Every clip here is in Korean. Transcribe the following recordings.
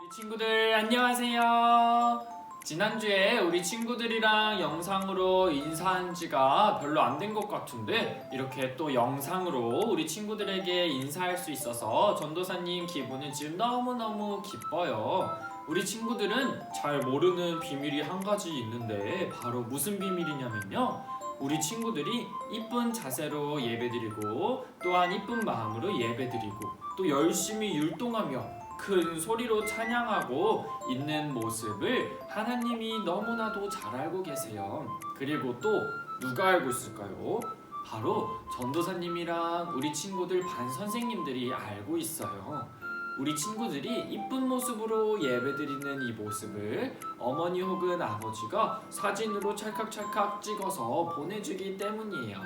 우리 친구들 안녕하세요. 지난주에 우리 친구들이랑 영상으로 인사한 지가 별로 안 된 것 같은데 이렇게 또 영상으로 우리 친구들에게 인사할 수 있어서 전도사님 기분은 지금 너무너무 기뻐요. 우리 친구들은 잘 모르는 비밀이 한 가지 있는데 바로 무슨 비밀이냐면요. 우리 친구들이 이쁜 자세로 예배드리고 또한 이쁜 마음으로 예배드리고 또 열심히 율동하며 큰 소리로 찬양하고 있는 모습을 하나님이 너무나도 잘 알고 계세요. 그리고 또 누가 알고 있을까요? 바로 전도사님이랑 우리 친구들 반 선생님들이 알고 있어요. 우리 친구들이 이쁜 모습으로 예배드리는 이 모습을 어머니 혹은 아버지가 사진으로 찰칵찰칵 찍어서 보내주기 때문이에요.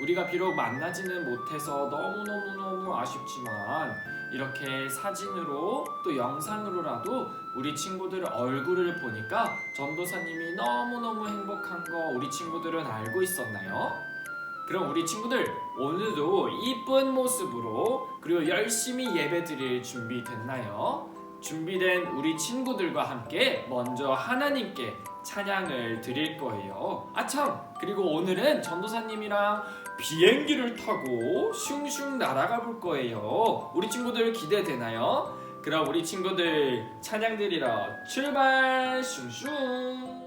우리가 비록 만나지는 못해서 너무너무너무 아쉽지만 이렇게 사진으로 또 영상으로라도 우리 친구들 얼굴을 보니까 전도사님이 너무너무 행복한 거 우리 친구들은 알고 있었나요? 그럼 우리 친구들 오늘도 이쁜 모습으로 그리고 열심히 예배 드릴 준비 됐나요? 준비된 우리 친구들과 함께 먼저 하나님께 찬양을 드릴 거예요. 아참! 그리고 오늘은 전도사님이랑 비행기를 타고 슝슝 날아가 볼 거예요. 우리 친구들 기대되나요? 그럼 우리 친구들 찬양 드리러 출발! 슝슝!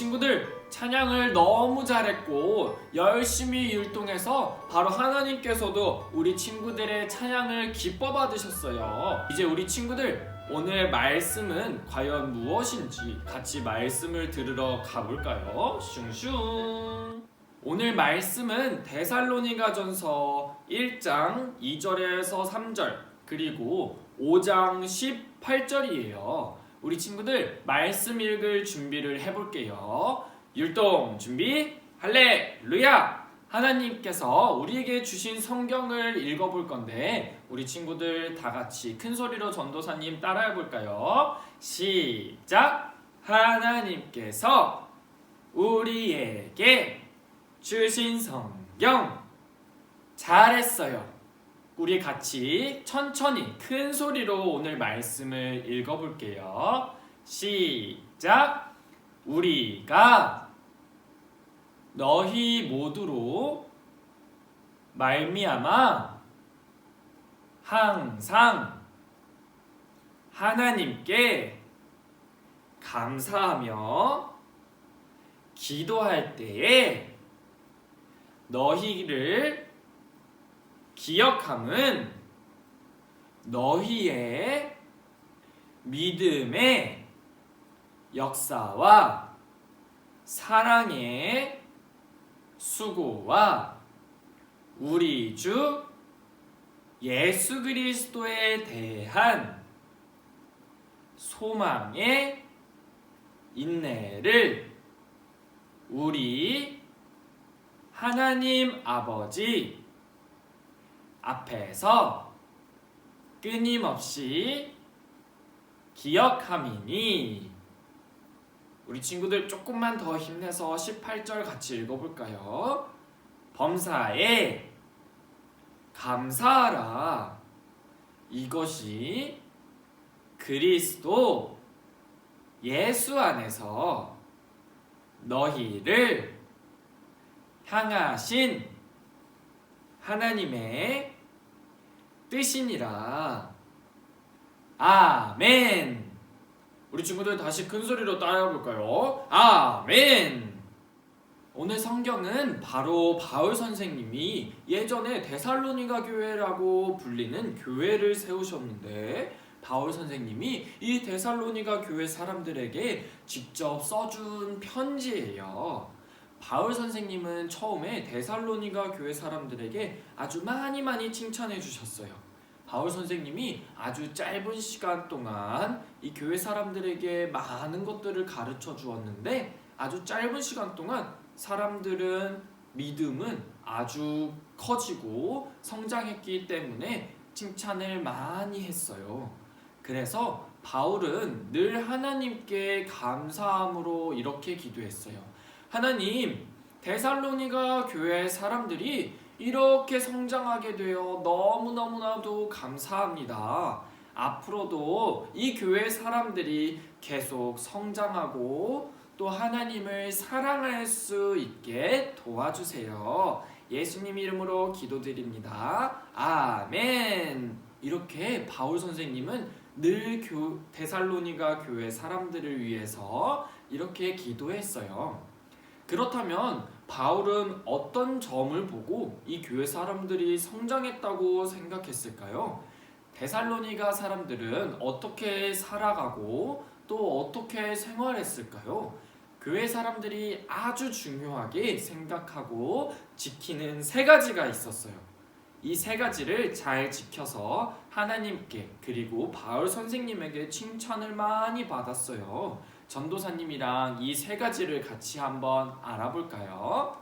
친구들 찬양을 너무 잘했고 열심히 율동해서 바로 하나님께서도 우리 친구들의 찬양을 기뻐 받으셨어요. 이제 우리 친구들 오늘 말씀은 과연 무엇인지 같이 말씀을 들으러 가볼까요? 슝슝. 오늘 말씀은 데살로니가전서 1장 2절에서 3절 그리고 5장 18절이에요. 우리 친구들 말씀 읽을 준비를 해볼게요. 율동 준비 할렐루야! 하나님께서 우리에게 주신 성경을 읽어볼 건데 우리 친구들 다 같이 큰 소리로 전도사님 따라해 볼까요? 시작! 하나님께서 우리에게 주신 성경 잘했어요. 우리 같이 천천히 큰 소리로 오늘 말씀을 읽어볼게요. 시작. 우리가 너희 모두로 말미암아 항상 하나님께 감사하며 기도할 때에 너희를 기억함은 너희의 믿음의 역사와 사랑의 수고와 우리 주 예수 그리스도에 대한 소망의 인내를 우리 하나님 아버지 앞에서 끊임없이 기억함이니 우리 친구들 조금만 더 힘내서 18절 같이 읽어볼까요? 범사에 감사하라. 이것이 그리스도 예수 안에서 너희를 향하신 하나님의 뜻이니라. 아멘. 우리 친구들 다시 큰 소리로 따라해 볼까요? 아멘. 오늘 성경은 바로 바울 선생님이 예전에 데살로니가 교회라고 불리는 교회를 세우셨는데 바울 선생님이 이 데살로니가 교회 사람들에게 직접 써준 편지예요. 바울 선생님은 처음에 데살로니가 교회 사람들에게 아주 많이 많이 칭찬해 주셨어요. 바울 선생님이 아주 짧은 시간 동안 이 교회 사람들에게 많은 것들을 가르쳐 주었는데 아주 짧은 시간 동안 사람들은 믿음은 아주 커지고 성장했기 때문에 칭찬을 많이 했어요. 그래서 바울은 늘 하나님께 감사함으로 이렇게 기도했어요. 하나님, 데살로니가 교회 사람들이 이렇게 성장하게 되어 너무너무나도 감사합니다. 앞으로도 이 교회 사람들이 계속 성장하고 또 하나님을 사랑할 수 있게 도와주세요. 예수님 이름으로 기도드립니다. 아멘. 이렇게 바울 선생님은 늘 교, 데살로니가 교회 사람들을 위해서 이렇게 기도했어요. 그렇다면 바울은 어떤 점을 보고 이 교회 사람들이 성장했다고 생각했을까요? 데살로니가 사람들은 어떻게 살아가고 또 어떻게 생활했을까요? 교회 사람들이 아주 중요하게 생각하고 지키는 세 가지가 있었어요. 이 세 가지를 잘 지켜서 하나님께 그리고 바울 선생님에게 칭찬을 많이 받았어요. 전도사님이랑 이 세 가지를 같이 한번 알아볼까요?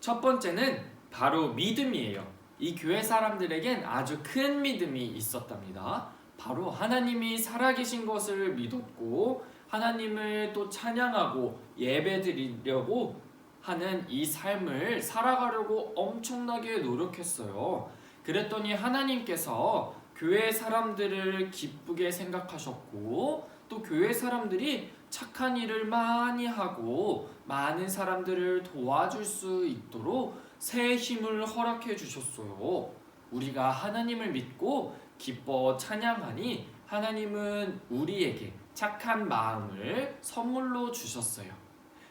첫 번째는 바로 믿음이에요. 이 교회 사람들에겐 아주 큰 믿음이 있었답니다. 바로 하나님이 살아계신 것을 믿었고 하나님을 또 찬양하고 예배드리려고 하는 이 삶을 살아가려고 엄청나게 노력했어요. 그랬더니 하나님께서 교회 사람들을 기쁘게 생각하셨고 또 교회 사람들이 착한 일을 많이 하고 많은 사람들을 도와줄 수 있도록 새 힘을 허락해 주셨어요. 우리가 하나님을 믿고 기뻐 찬양하니 하나님은 우리에게 착한 마음을 선물로 주셨어요.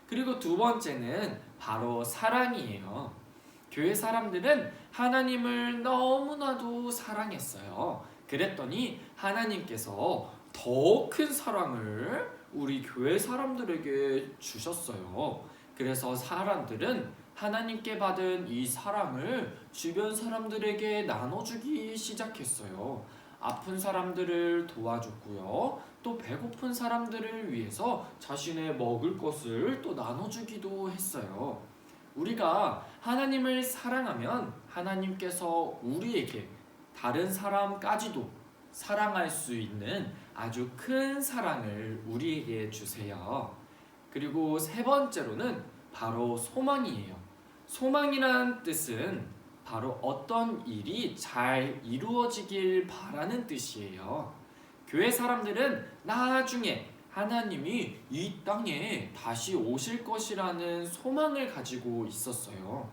그리고 두 번째는 바로 사랑이에요. 교회 사람들은 하나님을 너무나도 사랑했어요. 그랬더니 하나님께서 더 큰 사랑을 우리 교회 사람들에게 주셨어요. 그래서 사람들은 하나님께 받은 이 사랑을 주변 사람들에게 나눠주기 시작했어요. 아픈 사람들을 도와줬고요. 또 배고픈 사람들을 위해서 자신의 먹을 것을 또 나눠주기도 했어요. 우리가 하나님을 사랑하면 하나님께서 우리에게 다른 사람까지도 사랑할 수 있는 아주 큰 사랑을 우리에게 주세요. 그리고 세 번째로는 바로 소망이에요. 소망이란 뜻은 바로 어떤 일이 잘 이루어지길 바라는 뜻이에요. 교회 사람들은 나중에 하나님이 이 땅에 다시 오실 것이라는 소망을 가지고 있었어요.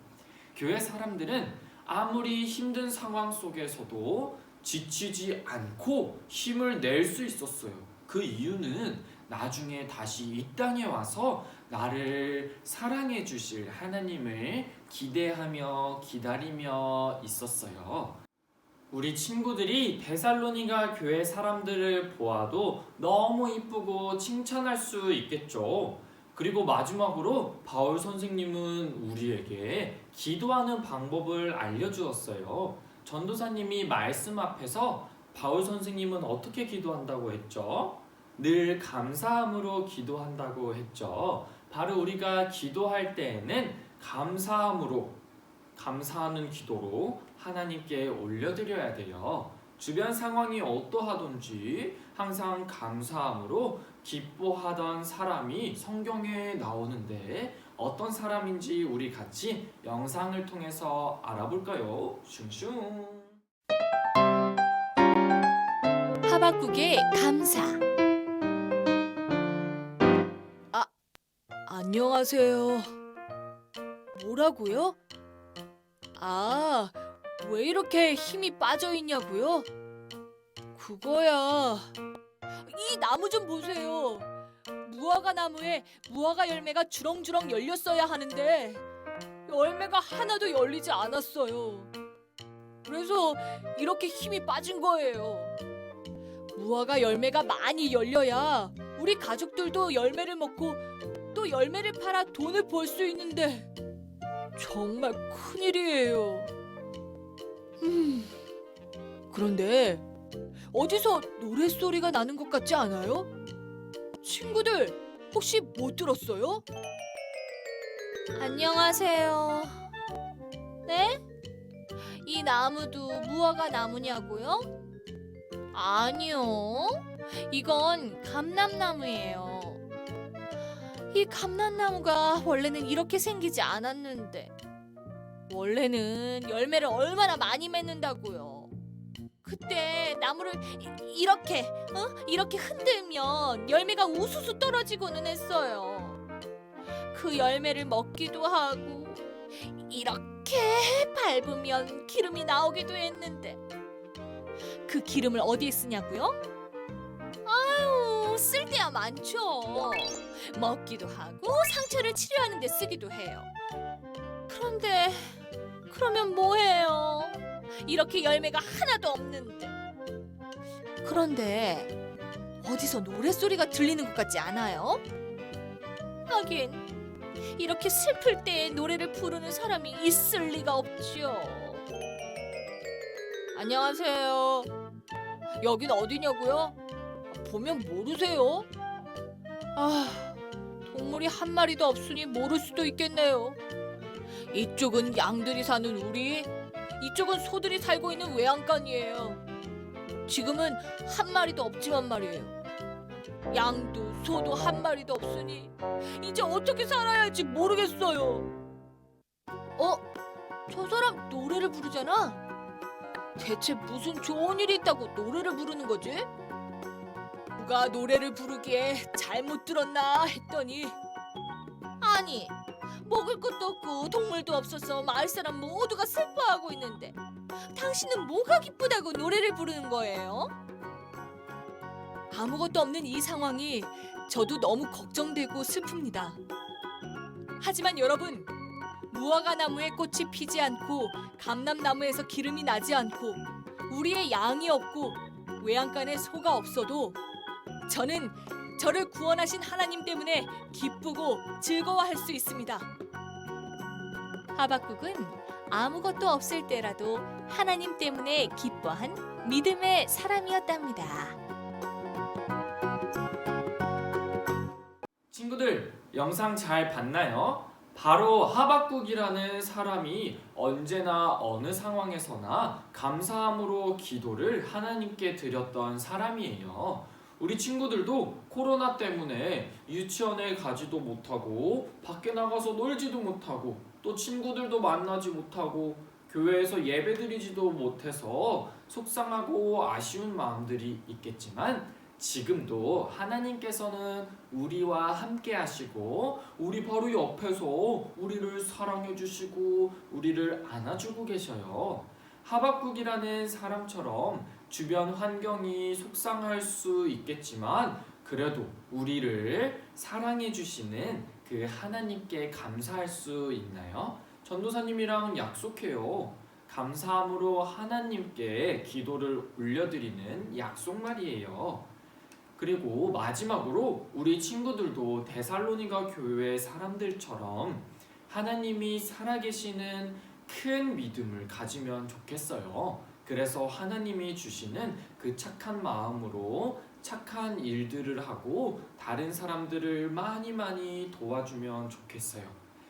교회 사람들은 아무리 힘든 상황 속에서도 지치지 않고 힘을 낼 수 있었어요. 그 이유는 나중에 다시 이 땅에 와서 나를 사랑해 주실 하나님을 기대하며 기다리며 있었어요. 우리 친구들이 데살로니가 교회 사람들을 보아도 너무 이쁘고 칭찬할 수 있겠죠. 그리고 마지막으로 바울 선생님은 우리에게 기도하는 방법을 알려주었어요. 전도사님이 말씀 앞에서 바울 선생님은 어떻게 기도한다고 했죠? 늘 감사함으로 기도한다고 했죠. 바로 우리가 기도할 때에는 감사함으로 감사하는 기도로 하나님께 올려드려야 돼요. 주변 상황이 어떠하든지 항상 감사함으로 기뻐하던 사람이 성경에 나오는데 어떤 사람인지 우리 같이 영상을 통해서 알아볼까요? 슝슝. 하박국의 감사. 아, 안녕하세요. 뭐라고요? 아, 왜 이렇게 힘이 빠져 있냐고요? 그거야. 이 나무 좀 보세요. 무화과 나무에 무화과 열매가 주렁주렁 열렸어야 하는데 열매가 하나도 열리지 않았어요. 그래서 이렇게 힘이 빠진 거예요. 무화과 열매가 많이 열려야 우리 가족들도 열매를 먹고 또 열매를 팔아 돈을 벌 수 있는데 정말 큰일이에요. 음. 그런데 어디서 노랫소리가 나는 것 같지 않아요? 친구들 혹시 못 들었어요? 안녕하세요. 네? 이 나무도 무화과 나무냐고요? 아니요. 이건 감람나무예요. 이 감람나무가 원래는 이렇게 생기지 않았는데 원래는 열매를 얼마나 많이 맺는다고요. 그때 나무를 이- 이렇게 어? 이렇게 흔들면 열매가 우수수 떨어지고는 했어요. 그 열매를 먹기도 하고 이렇게 밟으면 기름이 나오기도 했는데 그 기름을 어디에 쓰냐고요? 아유, 쓸데야 많죠. 먹기도 하고 상처를 치료하는 데 쓰기도 해요. 그런데 그러면 뭐해요? 이렇게 열매가 하나도 없는데. 그런데 어디서 노랫소리가 들리는 것 같지 않아요? 하긴 이렇게 슬플 때 노래를 부르는 사람이 있을 리가 없죠. 안녕하세요. 여긴 어디냐고요? 보면 모르세요? 아, 동물이 한 마리도 없으니 모를 수도 있겠네요. 이쪽은 양들이 사는 우리, 이쪽은 소들이 살고 있는 외양간이에요. 지금은 한 마리도 없지만 말이에요. 양도 소도 한 마리도 없으니 이제 어떻게 살아야 할지 모르겠어요. 어? 저 사람 노래를 부르잖아? 대체 무슨 좋은 일이 있다고 노래를 부르는 거지? 누가 노래를 부르기에 잘못 들었나 했더니 아니 먹을 것도 없고 동물도 없어서 마을 사람 모두가 슬퍼하고 있는데 당신은 뭐가 기쁘다고 노래를 부르는 거예요? 아무것도 없는 이 상황이 저도 너무 걱정되고 슬픕니다. 하지만 여러분 무화과 나무에 꽃이 피지 않고 감람나무에서 기름이 나지 않고 우리의 양이 없고 외양간에 소가 없어도 저는 저를 구원하신 하나님 때문에 기쁘고 즐거워할 수 있습니다. 하박국은 아무것도 없을 때라도 하나님 때문에 기뻐한 믿음의 사람이었답니다. 친구들 영상 잘 봤나요? 바로 하박국이라는 사람이 언제나 어느 상황에서나 감사함으로 기도를 하나님께 드렸던 사람이에요. 우리 친구들도 코로나 때문에 유치원에 가지도 못하고 밖에 나가서 놀지도 못하고 또 친구들도 만나지 못하고 교회에서 예배드리지도 못해서 속상하고 아쉬운 마음들이 있겠지만 지금도 하나님께서는 우리와 함께 하시고 우리 바로 옆에서 우리를 사랑해 주시고 우리를 안아주고 계셔요. 하박국이라는 사람처럼 주변 환경이 속상할 수 있겠지만 그래도 우리를 사랑해 주시는 그 하나님께 감사할 수 있나요? 전도사님이랑 약속해요. 감사함으로 하나님께 기도를 올려드리는 약속 말이에요. 그리고 마지막으로 우리 친구들도 데살로니가 교회 사람들처럼 하나님이 살아계시는 큰 믿음을 가지면 좋겠어요. 그래서 하나님이 주시는 그 착한 마음으로 착한 일들을 하고 다른 사람들을 많이 많이 도와주면 좋겠어요.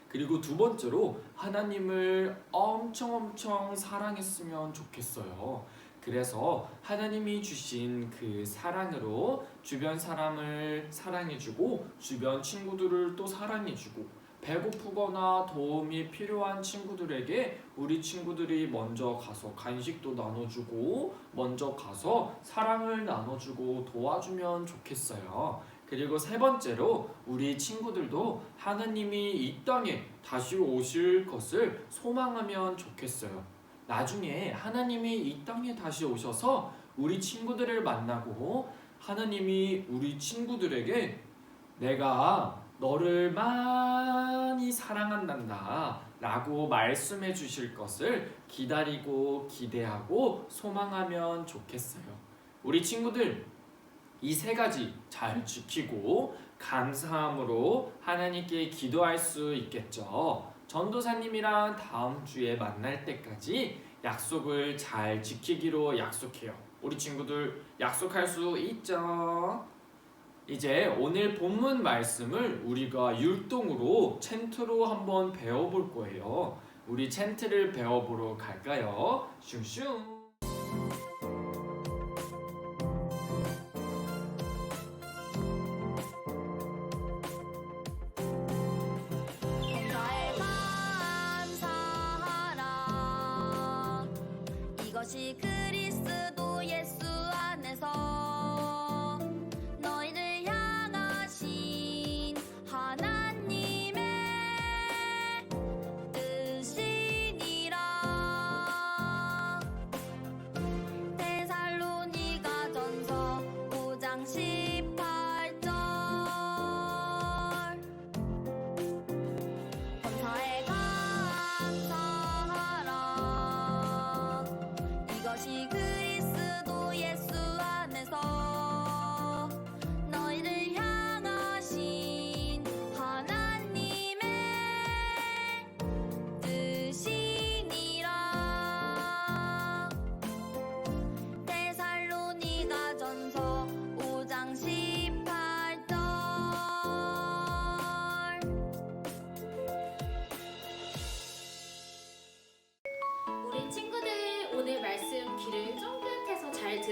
그리고 두 번째로 하나님을 엄청 엄청 사랑했으면 좋겠어요. 그래서 하나님이 주신 그 사랑으로 주변 사람을 사랑해주고 주변 친구들을 또 사랑해주고 배고프거나 도움이 필요한 친구들에게 우리 친구들이 먼저 가서 간식도 나눠주고 먼저 가서 사랑을 나눠주고 도와주면 좋겠어요. 그리고 세 번째로 우리 친구들도 하나님이 이 땅에 다시 오실 것을 소망하면 좋겠어요. 나중에 하나님이 이 땅에 다시 오셔서 우리 친구들을 만나고 하나님이 우리 친구들에게 내가 너를 많이 사랑한단다 라고 말씀해 주실 것을 기다리고 기대하고 소망하면 좋겠어요. 우리 친구들 이 세 가지 잘 지키고 감사함으로 하나님께 기도할 수 있겠죠. 전도사님이랑 다음 주에 만날 때까지 약속을 잘 지키기로 약속해요. 우리 친구들 약속할 수 있죠? 이제 오늘 본문 말씀을 우리가 율동으로 챈트로 한번 배워볼 거예요. 우리 챈트를 배워보러 갈까요? 슝슝.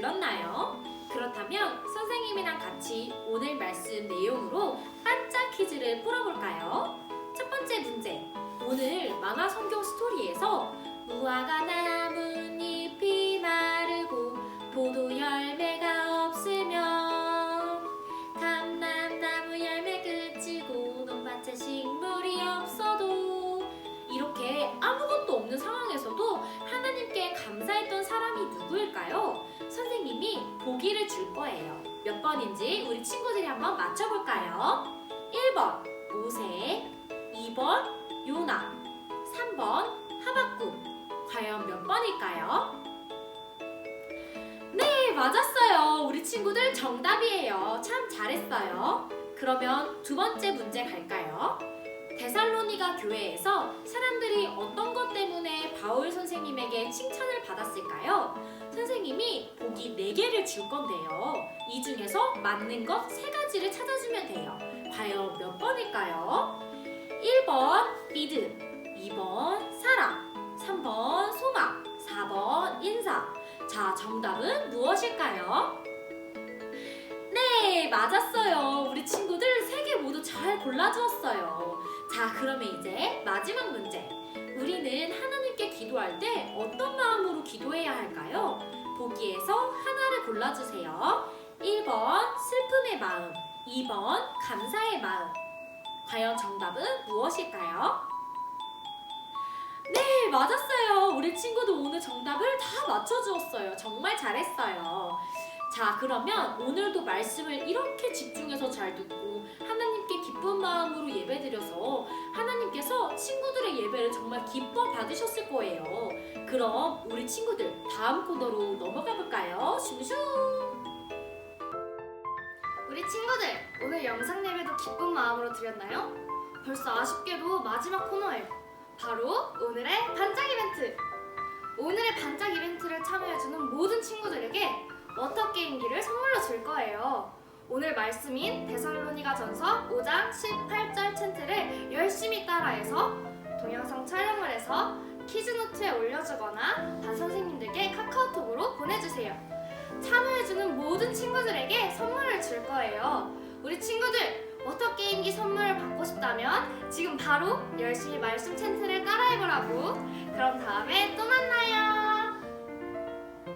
들었나요? 그렇다면 선생님이랑 같이 오늘 말씀 내용으로 반짝 퀴즈를 풀어볼까요? 첫 번째 문제. 오늘 만화 성경 스토리에서 무화과 나뭇잎이 마르고 포도 열매가 없으면 감람 나무 열매 그치고 논밭에 식물이 없어도 이렇게 아무것도 없는 상황에서도 하나님께 감사했던 사람이 누구일까요? 선생님이 보기를 줄 거예요. 몇 번인지 우리 친구들이 한번 맞춰볼까요? 1번 모세, 2번 요나, 3번 하박국. 과연 몇 번일까요? 네, 맞았어요. 우리 친구들 정답이에요. 참 잘했어요. 그러면 두 번째 문제 갈까요? 데살로니가 교회에서 사람들이 어떤 것 때문에 바울 선생님에게 칭찬을 받았을까요? 선생님이 보기 4개를 줄 건데요. 이 중에서 맞는 것 3가지를 찾아주면 돼요. 과연 몇 번일까요? 1번 믿음, 2번 사랑, 3번 소망, 4번 인사. 자, 정답은 무엇일까요? 네, 맞았어요. 우리 친구들 3개 모두 잘 골라주었어요. 자, 그러면 이제 마지막 문제. 우리는 하나님께 기도할 때 어떤 골라주세요. 1번 슬픔의 마음, 2번 감사의 마음. 과연 정답은 무엇일까요? 네, 맞았어요. 우리 친구들 오늘 정답을 다 맞춰주었어요. 정말 잘했어요. 자, 그러면 오늘도 말씀을 이렇게 집중해서 잘 듣고 하나님께 기쁜 마음으로 예배드려서 하나님께서 친구들의 예배를 정말 기뻐 받으셨을 거예요. 그럼 우리 친구들 다음 코너로 넘어가 볼까요? 슝슝! 친구들, 오늘 영상 예배도 기쁜 마음으로 드렸나요? 벌써 아쉽게도 마지막 코너예요. 바로 오늘의 반짝 이벤트. 오늘의 반짝 이벤트를 참여해주는 모든 친구들에게 워터 게임기를 선물로 줄 거예요. 오늘 말씀인 데살로니가 전서 5장 18절 챈트를 열심히 따라해서 동영상 촬영을 해서 키즈노트에 올려주거나 반 선생님들께 카카오톡으로 보내주세요. 참여해주는 모든 친구들에게 선물을 줄 거예요. 우리 친구들 워터 게임기 선물을 받고 싶다면 지금 바로 열심히 말씀 챈트를 따라해보라고. 그럼 다음에 또 만나요.